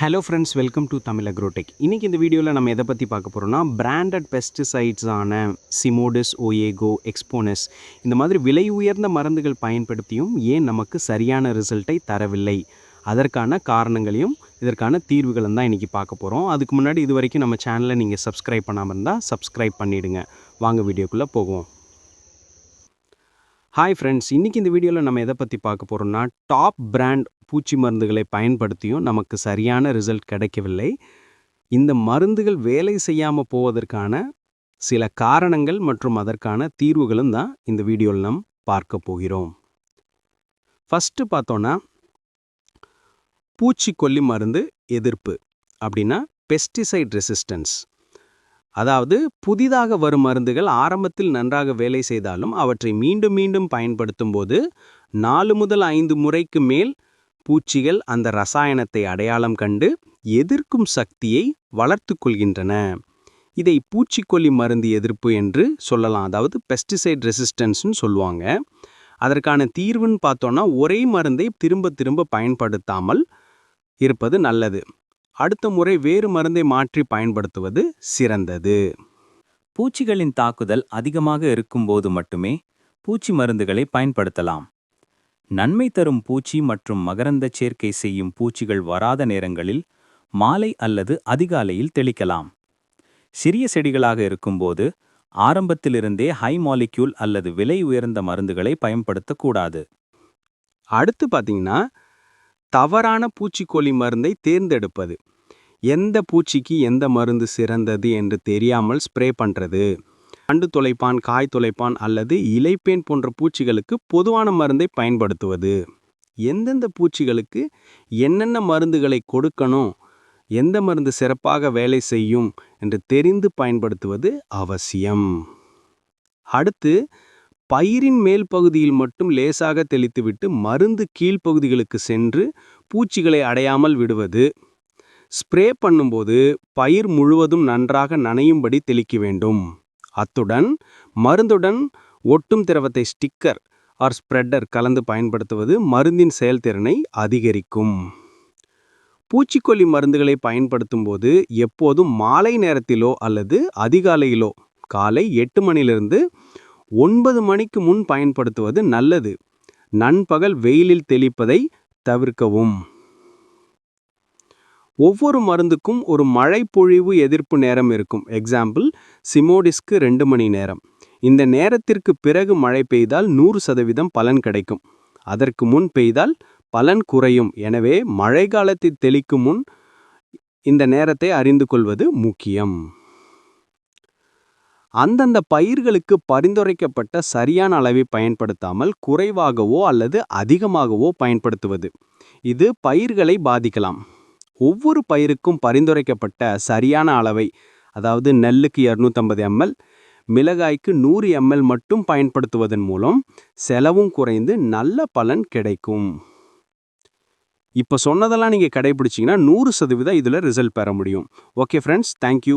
Hello friends welcome to Tamil Agrotech இன்றைக்கி இந்த வீடியோவில் நம்ம எதை பற்றி பார்க்க போகிறோம்னா பிராண்டட் பெஸ்டிசைட்ஸான சிமோடிஸ் ஓயேகோ எக்ஸ்போனஸ் இந்த மாதிரி விலை உயர்ந்த மருந்துகள் பயன்படுத்தியும் ஏன் நமக்கு சரியான ரிசல்ட்டை தரவில்லை? அதற்கான காரணங்களையும் இதற்கான தீர்வுகளும் தான் இன்றைக்கி பார்க்க போகிறோம் அதுக்கு முன்னாடி இது வரைக்கும் நம்ம சேனலை நீங்கள் சப்ஸ்கிரைப் பண்ணாமல் இருந்தால் சப்ஸ்கிரைப் பண்ணிவிடுங்க வாங்க வீடியோக்குள்ளே போவோம். ஹாய் ஃப்ரெண்ட்ஸ் இன்றைக்கி இந்த வீடியோவில் நம்ம எதை பற்றி பார்க்க போகிறோம்னா டாப் பிராண்ட் பூச்சி மருந்துகளை பயன்படுத்தியும் நமக்கு சரியான ரிசல்ட் கிடைக்கவில்லை. இந்த மருந்துகள் வேலை செய்யாமல் போவதற்கான சில காரணங்கள் மற்றும் அதற்கான தீர்வுகளும் தான் இந்த வீடியோவில் நாம் பார்க்க போகிறோம். ஃபஸ்ட்டு பார்த்தோன்னா பூச்சிக்கொல்லி மருந்து எதிர்ப்பு அப்படின்னா பெஸ்டிசைட் ரெசிஸ்டன்ஸ் அதாவது புதிதாக வரும் மருந்துகள் ஆரம்பத்தில் நன்றாக வேலை செய்தாலும் அவற்றை மீண்டும் மீண்டும் பயன்படுத்தும் போது நாலு முதல் ஐந்து முறைக்கு மேல் பூச்சிகள் அந்த ரசாயனத்தை அடையாளம் கண்டு எதிர்க்கும் சக்தியை வளர்த்து கொள்கின்றன. இதை பூச்சிக்கொல்லி மருந்து எதிர்ப்பு என்று சொல்லலாம். அதாவது பெஸ்டிசைட் ரெசிஸ்டன்ஸ்னு சொல்லுவாங்க. அதற்கான தீர்வுன்னு பார்த்தோன்னா ஒரே மருந்தை திரும்ப திரும்ப பயன்படுத்தாமல் இருப்பது நல்லது. அடுத்த முறை வேறு மருந்தை மாற்றி பயன்படுத்துவது சிறந்தது. பூச்சிகளின் தாக்குதல் அதிகமாக இருக்கும்போது மட்டுமே பூச்சி மருந்துகளை பயன்படுத்தலாம். நன்மை தரும் பூச்சி மற்றும் மகரந்தச் சேர்க்கை செய்யும் பூச்சிகள் வராத நேரங்களில் மாலை அல்லது அதிகாலையில் தெளிக்கலாம். சிறிய செடிகளாக இருக்கும்போது ஆரம்பத்திலிருந்தே ஹை மாலிக்யூல் அல்லது விலை உயர்ந்த மருந்துகளை பயன்படுத்தக்கூடாது. அடுத்து பார்த்தீங்கன்னா தவறான பூச்சிக்கொல்லி மருந்தை தேர்ந்தெடுப்பது. எந்த பூச்சிக்கு எந்த மருந்து சிறந்தது என்று தெரியாமல் ஸ்ப்ரே பண்ணுறது அண்டு துளைப்பான் காய் தொலைப்பான் அல்லது இலைப்பேன் போன்ற பூச்சிகளுக்கு பொதுவான மருந்தை பயன்படுத்துவது. எந்தெந்த பூச்சிகளுக்கு என்னென்ன மருந்துகளை கொடுக்கணும் எந்த மருந்து சிறப்பாக வேலை செய்யும் என்று தெரிந்து பயன்படுத்துவது அவசியம். அடுத்து பயிரின் மேல் பகுதியில் மட்டும் லேசாக தெளித்துவிட்டு மருந்து கீழ்ப்பகுதிகளுக்கு சென்று பூச்சிகளை அடையாமல் விடுவது. ஸ்ப்ரே பண்ணும்போது பயிர் முழுவதும் நன்றாக நனையும்படி தெளிக்க வேண்டும். அத்துடன் மருந்துடன் ஒட்டும் திரவத்தை ஸ்டிக்கர் ஆர் ஸ்ப்ரெட்டர் கலந்து பயன்படுத்துவது மருந்தின் செயல்திறனை அதிகரிக்கும். பூச்சிக்கொல்லி மருந்துகளை பயன்படுத்தும் போது எப்போதும் மாலை நேரத்திலோ அல்லது அதிகாலையிலோ காலை எட்டு மணிலிருந்து ஒன்பது மணிக்கு முன் பயன்படுத்துவது நல்லது. நண்பகல் வெயிலில் தெளிப்பதை தவிர்க்கவும். ஒவ்வொரு மருந்துக்கும் ஒரு மழைப்பொழிவு எதிர்ப்பு நேரம் இருக்கும். எக்ஸாம்பிள் சிமோடிஸ்க்கு ரெண்டு மணி நேரம். இந்த நேரத்திற்கு பிறகு மழை பெய்தால் நூறு சதவீதம் பலன் கிடைக்கும். அதற்கு முன் பெய்தால் பலன் குறையும். எனவே மழை காலத்தை தெளிக்கும் முன் இந்த நேரத்தை அறிந்து கொள்வது முக்கியம். அந்தந்த பயிர்களுக்கு பரிந்துரைக்கப்பட்ட சரியான அளவை பயன்படுத்தாமல் குறைவாகவோ அல்லது அதிகமாகவோ பயன்படுத்துவது. இது பயிர்களை பாதிக்கலாம். ஒவ்வொரு பயிருக்கும் பரிந்துரைக்கப்பட்ட சரியான அளவை அதாவது நெல்லுக்கு இரநூத்தம்பது எம்எல் மிளகாய்க்கு நூறு எம்எல் மட்டும் பயன்படுத்துவதன் மூலம் செலவும் குறைந்து நல்ல பலன் கிடைக்கும். இப்போ சொன்னதெல்லாம் நீங்கள் கடைபிடிச்சிங்கன்னா நூறு சதவீதம் இதில் ரிசல்ட் பெற முடியும். Okay friends thank you